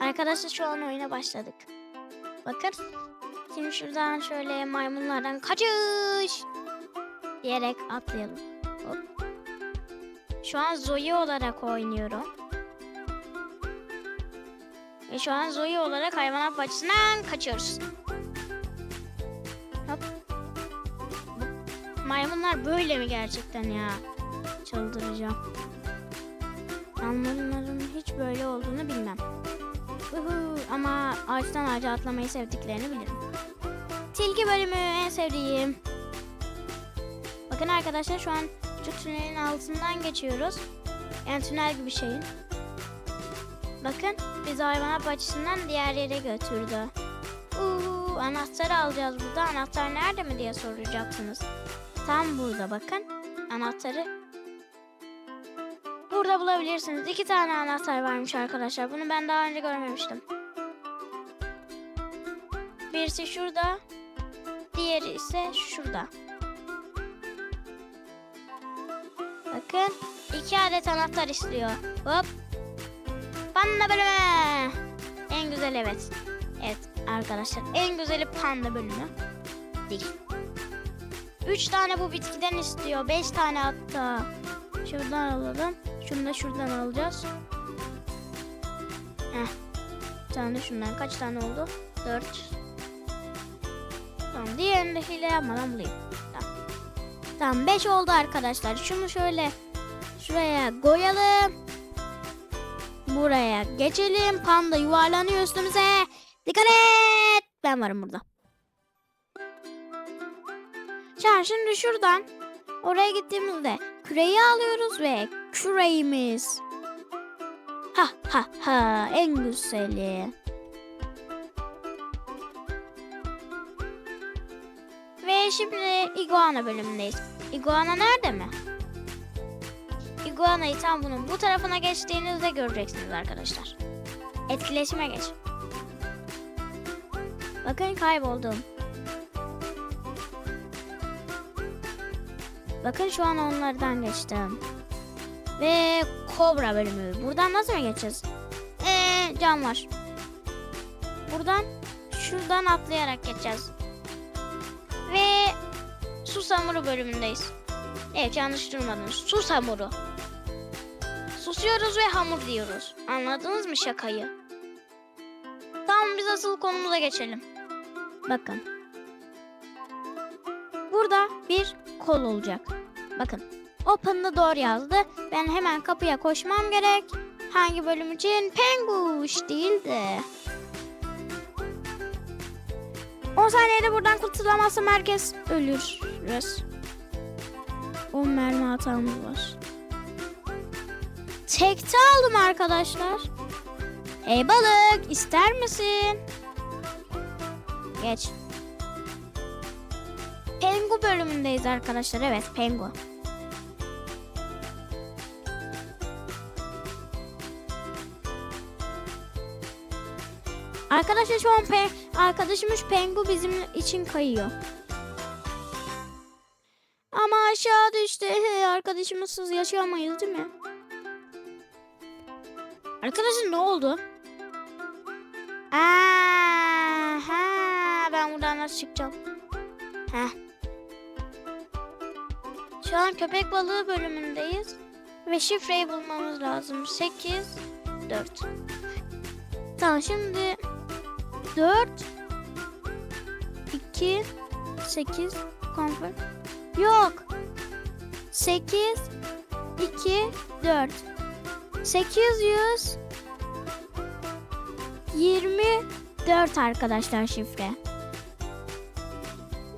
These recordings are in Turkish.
Arkadaşlar şu an oyuna başladık. Bakın. Şimdi şuradan şöyle maymunlardan kaçış diyerek atlayalım. Hop. Şu an Zoe olarak oynuyorum. Ve şu an Zoe olarak hayvanat bahçesinden kaçıyoruz. Hop. Maymunlar böyle mi gerçekten ya? Çıldıracağım. Maymunların hiç böyle olduğunu bilmem. Uhu, ama ağaçtan ağaca atlamayı sevdiklerini bilirim. Tilki bölümü en sevdiğim. Bakın arkadaşlar şu an şu tünelin altından geçiyoruz. Yani tünel gibi şeyin. Bakın bizi hayvanat bahçesinden diğer yere götürdü. Uhu, anahtarı alacağız burada. Anahtar nerede mi diye soracaksınız. Tam burada bakın. Anahtarı burada bulabilirsiniz. İki tane anahtar varmış arkadaşlar. Bunu ben daha önce görmemiştim. Birisi şurada. Diğeri ise şurada. Bakın iki adet anahtar istiyor. Hop. Panda bölümü. En güzel evet. Evet arkadaşlar en güzeli panda bölümü. Değil. Üç tane bu bitkiden istiyor. Beş tane hatta. Şuradan alalım. Şunu da şuradan alacağız. Heh. Bir tane şundan. Kaç tane oldu? Dört. Tamam. Diğerini de hile yapmadan bulayım. Tamam. Tamam. Beş oldu arkadaşlar. Şunu şöyle şuraya koyalım. Buraya geçelim. Panda yuvarlanıyor üstümüze. Dikkat et. Ben varım burada. Can şimdi şuradan oraya gittiğimizde küreyi alıyoruz ve küreğimiz. Ha ha ha en güzeli. Ve şimdi iguana bölümündeyiz. Iguana nerede mi? Iguana'yı tam bunun bu tarafına geçtiğinizde göreceksiniz arkadaşlar. Etkileşime geç. Bakın kayboldum. Bakın şu an onlardan geçtim. Ve kobra bölümü. Buradan nasıl geçeceğiz? Ee, cam var. Buradan şuradan atlayarak geçeceğiz. Ve susamuru bölümündeyiz. Evet yanlış durmadınız. Susamuru. Susuyoruz ve hamur diyoruz. Anladınız mı şakayı? Tamam biz asıl konumuza geçelim. Bakın. Burada bir kol olacak. Bakın. Open the door yazdı. Ben hemen kapıya koşmam gerek. Hangi bölüm için? Penguş değil de. 10 saniyede buradan kurtulamazsam herkes ölürüz. 10 mermi hatamız var. Tekte aldım arkadaşlar. Ey balık ister misin? Geç. Pengu bölümündeyiz arkadaşlar. Evet Pengu. Arkadaşlar şu an pe arkadaşımız Pengu bizim için kayıyor. Ama aşağı düştü. He, Arkadaşımızsız yaşayamayız değil mi? Arkadaşlar ne oldu? Aha, ben buradan nasıl çıkacağım? Heh. Şu an köpek balığı bölümündeyiz. Ve şifreyi bulmamız lazım. 8, 4. Tamam şimdi 4, 2, 8, confirm. Yok. 8, 2, 4. 800 24 arkadaşlar şifre.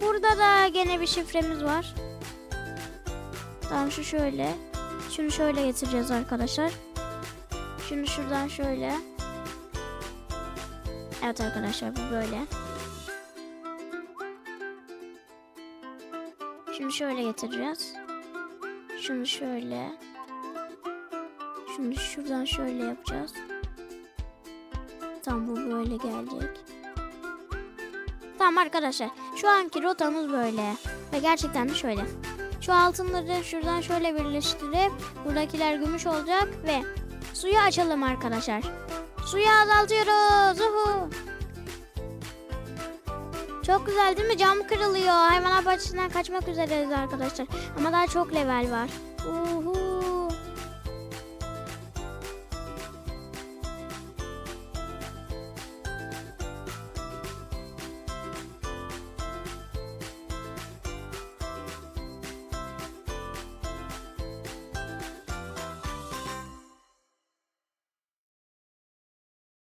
Burada da gene bir şifremiz var. Tamam şu şöyle. Şunu şöyle getireceğiz arkadaşlar. Şunu şuradan şöyle. Evet arkadaşlar bu böyle. Şunu şöyle getireceğiz. Şunu şöyle. Şunu şuradan şöyle yapacağız. Tam bu böyle gelecek. Tamam arkadaşlar. Şu anki rotamız böyle. Ve gerçekten de şöyle. Şu altınları şuradan şöyle birleştirip buradakiler gümüş olacak ve suyu açalım arkadaşlar. Suyu azaltıyoruz. Uhu. Çok güzel değil mi? Cam kırılıyor. Hayvanat bahçesinden kaçmak üzereyiz arkadaşlar. Ama daha çok level var. Uhu.